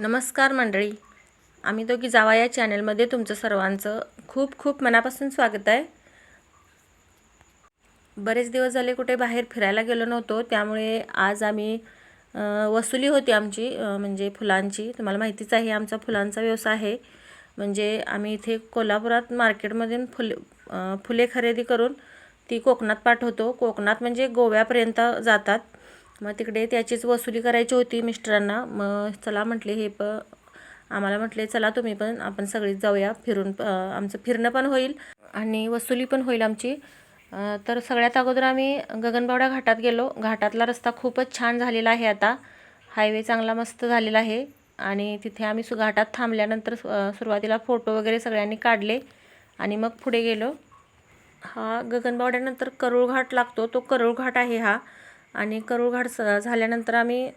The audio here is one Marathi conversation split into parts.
नमस्कार मंडळी. आम्ही दोघी जावा या चॅनलमध्ये तुमचं सर्वांचं खूप खूप मनापासून स्वागत आहे. बरेच दिवस झाले कुठे बाहेर फिरायला गेलो नव्हतो त्यामुळे आज आम्ही वसुली होती आमची म्हणजे फुलांची. तुम्हाला माहितीच आहे आमचा फुलांचा व्यवसाय आहे. म्हणजे आम्ही इथे कोल्हापुरात मार्केटमधून फुले फुले खरेदी करून ती कोकणात पाठवतो. कोकणात म्हणजे गोव्यापर्यंत जातात. मग तिकडे त्याचीच वसुली करायची होती मिस्टरांना. मग चला म्हटले हे प आम्हाला म्हटले चला तुम्ही पण आपण सगळीच जाऊया फिरून आमचं फिरणं पण होईल आणि वसुली पण होईल आमची. तर सगळ्यात अगोदर आम्ही गगनबावडा घाटात गेलो. घाटातला रस्ता खूपच छान झालेला आहे आता. हायवे चांगला मस्त झालेला आहे आणि तिथे आम्ही सु घाटात थांबल्यानंतर सुरुवातीला फोटो वगैरे सगळ्यांनी काढले आणि मग पुढे गेलो. हा गगनबावड्यानंतर करूळ घाट लागतो. तो करूळ घाट आहे हा. आणि करूळघाट स झाल्यानंतर आम्ही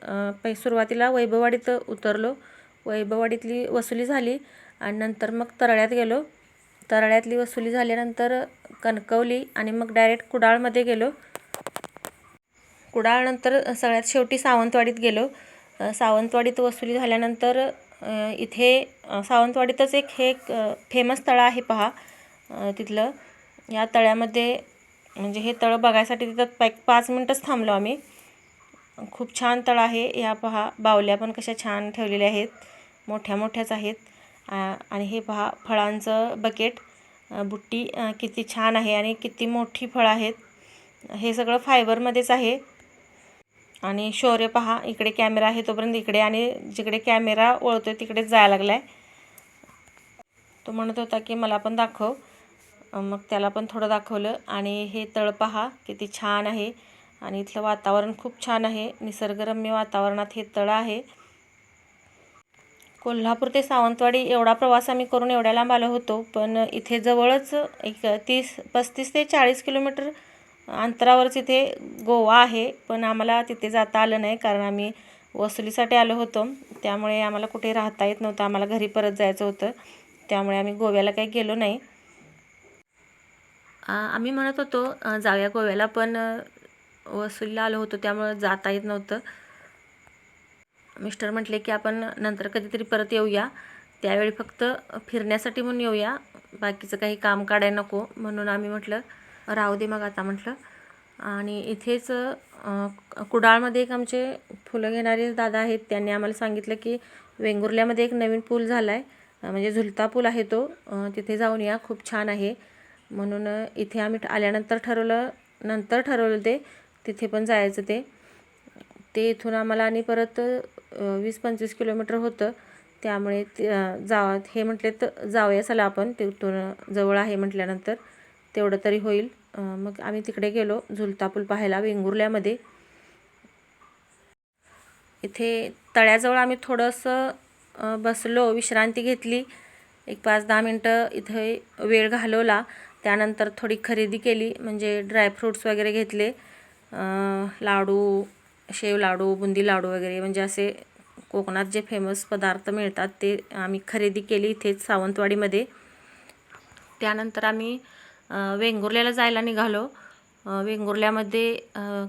पै सुरुवातीला वैभववाडीत उतरलो. वैभववाडीतली वसुली झाली आणि नंतर मग तरळ्यात गेलो. तरळ्यातली वसुली झाल्यानंतर कणकवली आणि मग डायरेक्ट कुडाळमध्ये गेलो. कुडाळनंतर सगळ्यात शेवटी सावंतवाडीत गेलो. सावंतवाडीत वसुली झाल्यानंतर इथे सावंतवाडीतच एक हे एक फेमस तळं आहे पहा तिथलं. या तळ्यामध्ये म्हणजे हे तळं बघायसाठी तिथं पॅक पाच मिनटंच थांबलो आम्ही. खूप छान तळं आहे. या पहा बावल्या पण कशा छान ठेवलेल्या आहेत. मोठ्या मोठ्याच आहेत. आणि हे पहा फळांचं बकेट. बुट्टी किती छान आहे आणि किती मोठी फळं आहेत. हे सगळं फायबरमध्येच आहे. आणि शौर्य पहा इकडे कॅमेरा आहे तोपर्यंत इकडे आणि जिकडे कॅमेरा वळतोय तिकडेच जायला आहे तो म्हणत होता की मला पण दाखव. मग त्याला पण थोडं दाखवलं. आणि हे तळ पहा किती छान आहे. आणि इथलं वातावरण खूप छान आहे. निसर्गरम्य वातावरणात हे तळ आहे. कोल्हापूर ते सावंतवाडी एवढा प्रवास आम्ही करून एवढ्या लांब आलो होतो. पण इथे जवळच एक तीस पस्तीस ते चाळीस किलोमीटर अंतरावरच इथे गोवा आहे. पण आम्हाला तिथे जाता आलं नाही कारण आम्ही वसुलीसाठी आलो होतो. त्यामुळे आम्हाला कुठे राहता येत नव्हतं. आम्हाला घरी परत जायचं होतं. त्यामुळे आम्ही गोव्याला काही गेलो नाही. आम्ही म्हणत होतो जाऊया गोव्याला पण वसुलीला आलो होतो त्यामुळं जाता येत नव्हतं. मिस्टर म्हटले की आपण नंतर कधीतरी परत येऊया. त्यावेळी फक्त फिरण्यासाठी म्हणून येऊया. बाकीचं काही काम काढायला नको. म्हणून आम्ही म्हटलं राहू दे मग आता म्हटलं. आणि इथेच कुडाळमध्ये एक आमचे फुलं घेणारे दादा आहेत. त्यांनी आम्हाला सांगितलं की वेंगुर्ल्यामध्ये एक नवीन पूल झाला आहे म्हणजे झुलता पूल आहे तो. तिथे जाऊन या. खूप छान आहे. म्हणून इथे आम्ही आल्यानंतर ठरवलं नंतर ठरवलं ते तिथे पण जायचं ते. ते इथून आम्हाला आणि परत वीस पंचवीस किलोमीटर होतं. त्यामुळे ते जा हे म्हटले तर जाऊया चला आपण. तिथून जवळ आहे म्हटल्यानंतर. तेवढं तरी होईल. मग आम्ही तिकडे गेलो झुलता पूल पाहायला वेंगुर्ल्यामध्ये. इथे तळ्याजवळ आम्ही थोडंसं बसलो विश्रांती घेतली. एक पाच दहा मिनटं इथे वेळ घालवला. त्यानंतर थोडी खरेदी केली म्हणजे ड्रायफ्रूट्स वगैरे घेतले. लाडू शेव लाडू बुंदी लाडू वगैरे म्हणजे असे कोकणात जे फेमस पदार्थ मिळतात ते आम्ही खरेदी केली इथेच सावंतवाडीमध्ये. त्यानंतर आम्ही वेंगुर्ल्याला जायला निघालो. वेंगुर्ल्यामध्ये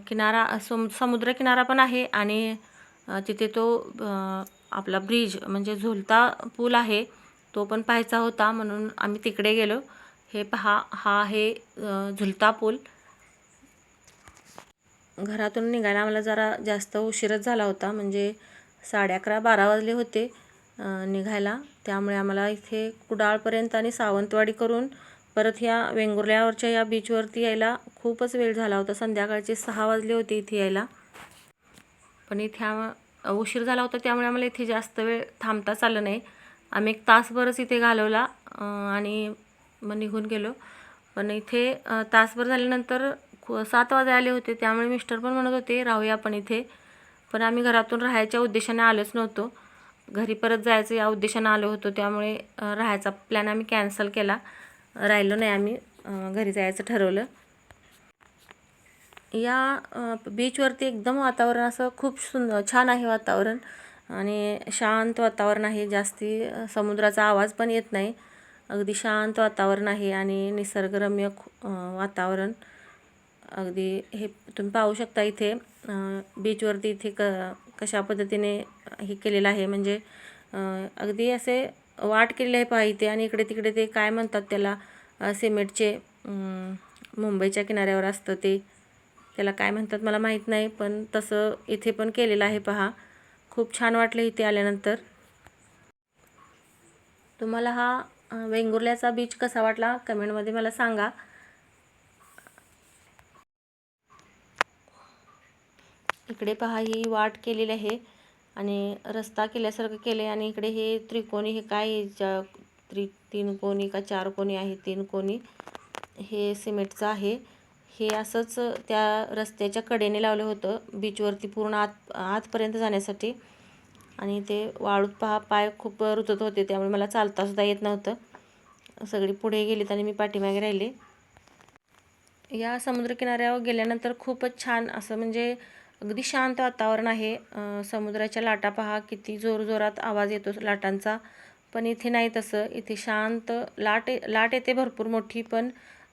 किनारा सम समुद्रकिनारा पण आहे आणि तिथे तो आपला ब्रिज म्हणजे झुलता पूल आहे तो पण पाहायचा होता म्हणून आम्ही तिकडे गेलो. हे पहा हा आहे झुलता पूल. घरातून निघायला मला जरा जास्त उशीरच झाला होता म्हणजे साडे अकरा बारा वाजले होते निघायला. त्यामुळे आम्हाला इथे कुडाळपर्यंत आणि सावंतवाडी करून परत ह्या वेंगुर्ल्यावरच्या या बीचवरती यायला खूपच वेळ झाला होता. संध्याकाळचे सहा वाजले होते इथे यायला. पण इथे आम उशीर झाला होता त्यामुळे आम्हाला इथे जास्त वेळ थांबताच आलं नाही. आम्ही एक तासभरच इथे घालवला आणि मग निघून गेलो. पण इथे तासभर झाल्यानंतर खू सात वाजे आले होते. त्यामुळे मिस्टर पण म्हणत होते राहूया आपण इथे. पण आम्ही घरातून राहायच्या उद्देशाने आलोच नव्हतो. घरी परत जायचं या उद्देशाने आलो होतो. त्यामुळे राहायचा प्लॅन आम्ही कॅन्सल केला. राहिलो नाही आम्ही घरी जायचं ठरवलं. या बीचवरती एकदम वातावरण असं खूप सुंदर छान आहे वातावरण. आणि शांत वातावरण आहे. जास्ती समुद्राचा आवाज पण येत नाही. अगदी शांत वातावरण आहे आणि निसर्गरम्य वातावरण. अगदी हे तुम्ही पाहू शकता इथे बीचवरती इथे क कशा पद्धतीने हे केलेलं आहे. म्हणजे अगदी असे वाट केलेले आहे पहा इथे आणि इकडे तिकडे ते काय म्हणतात त्याला सिमेंटचे मुंबईच्या किनाऱ्यावर असतं ते. त्याला काय म्हणतात मला माहीत नाही पण तसं इथे पण केलेलं आहे पहा. खूप छान वाटलं इथे आल्यानंतर. तुम्हाला हा वेंगुर्ल्याचा बीच कसा वाटला? कमेंटमध्ये मला सांगा. इकडे पहा ही वाट केलेली आहे आणि रस्ता केल्यासारखं केलं आहे आणि इकडे हे त्रिकोणी हे काय ज्या त्रि तीन कोणी का चार कोणी आहे? तीन कोणी. हे सिमेंटचं आहे. हे असंच त्या रस्त्याच्या कडेने लावलं होतं बीचवरती पूर्ण आत आतपर्यंत जाण्यासाठी. आणि ते वाळूत पहा पाय खूप रुतत होते त्यामुळे मला चालतासुद्धा येत नव्हतं. सगळी पुढे गेलीत आणि मी पाठीमागे राहिले. या समुद्रकिनाऱ्यावर गेल्यानंतर खूपच छान असं म्हणजे अगदी शांत वातावरण आहे. समुद्राच्या लाटा पहा किती जोरजोरात आवाज येतो लाटांचा. पण इथे नाही तसं. इथे शांत लाट लाट येते भरपूर मोठी पण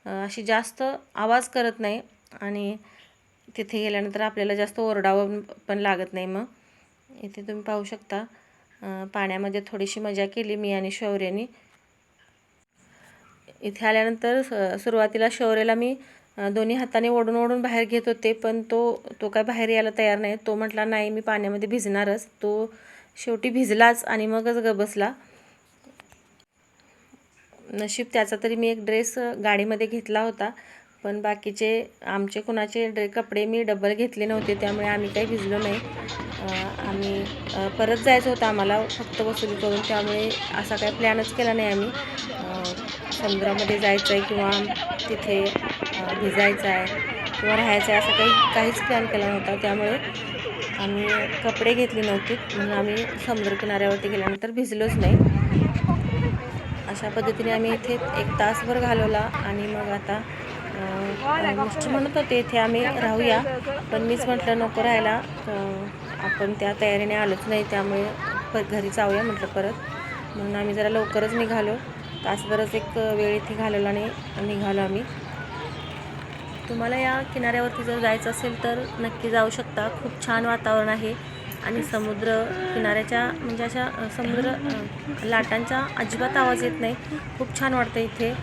अशी जास्त आवाज करत नाही. आणि तिथे गेल्यानंतर आपल्याला जास्त ओरडावं पण लागत नाही मग. इथे तुम्ही पाहू शकता. पाण्यामध्ये थोडीशी मजा केली मी आणि शौर्यानी. इथे आल्यानंतर सुरुवातीला शौर्यला मी दोन्ही हाताने ओढून ओढून बाहेर घेत होते पण तो तो काय बाहेर यायला तयार नाही. तो म्हटला नाही मी पाण्यामध्ये भिजणारच. तो शेवटी भिजलाच आणि मगच ग बसला. नशीब त्याचा तरी मी एक ड्रेस गाडीमध्ये घेतला होता पण बाकीचे आमचे कुणाचे ड्रे कपडे मी डबल घेतले नव्हते त्यामुळे आम्ही काही भिजलो नाही. आम्ही परत जायचं होतं आम्हाला फक्त वसुली करून. त्यामुळे असा काही प्लॅनच केला नाही आम्ही. समुद्रामध्ये जायचं आहे किंवा तिथे भिजायचं आहे किंवा राहायचं आहे असं काही काहीच प्लॅन केला नव्हता. त्यामुळे आम्ही कपडे घेतले नव्हते. म्हणून आम्ही समुद्रकिनाऱ्यावरती गेल्यानंतर भिजलोच नाही. अशा पद्धतीने आम्ही इथे एक तासभर घालवला आणि मग आता मिस्टर म्हणत होते इथे आम्ही राहूया. पण मीच म्हटलं नको राहायला. आपण त्या तयारीने आलोच नाही त्यामुळे प घरी जाऊया म्हटलं परत. म्हणून आम्ही जरा लवकरच निघालो. तासभरच एक वेळ इथे घालवला आणि निघालो आम्ही. तुम्हाला या किनाऱ्यावरती जर जायचं असेल तर नक्की जाऊ शकता. खूप छान वातावरण आहे आणि समुद्र किनाऱ्याच्या म्हणजे अशा समुद्र लाटांचा अजिबात आवाज येत नाही. खूप छान वाटतं इथे.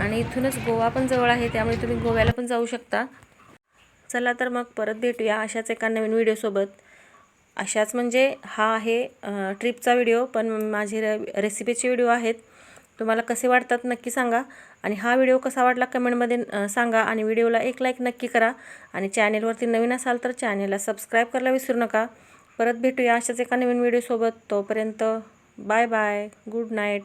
आणि इथूनच गोवा पण जवळ आहे त्यामुळे तुम्ही गोव्याला पण जाऊ शकता. चला तर मग परत भेटूया अशाच एका नवीन व्हिडिओसोबत अशाच म्हणजे हा आहे ट्रिपचा व्हिडिओ पण माझे रे रेसिपीचे व्हिडिओ आहेत. तुम्हाला कसे वाटतात नक्की सांगा. आणि हा व्हिडिओ कसा वाटला कमेंटमध्ये सांगा. आणि व्हिडिओला एक लाईक नक्की करा. आणि चॅनेलवरती नवीन असाल तर चॅनेलला सबस्क्राईब करायला विसरू नका. परत भेटूया अशाच एका नवीन व्हिडिओसोबत तोपर्यंत बाय बाय गुड नाईट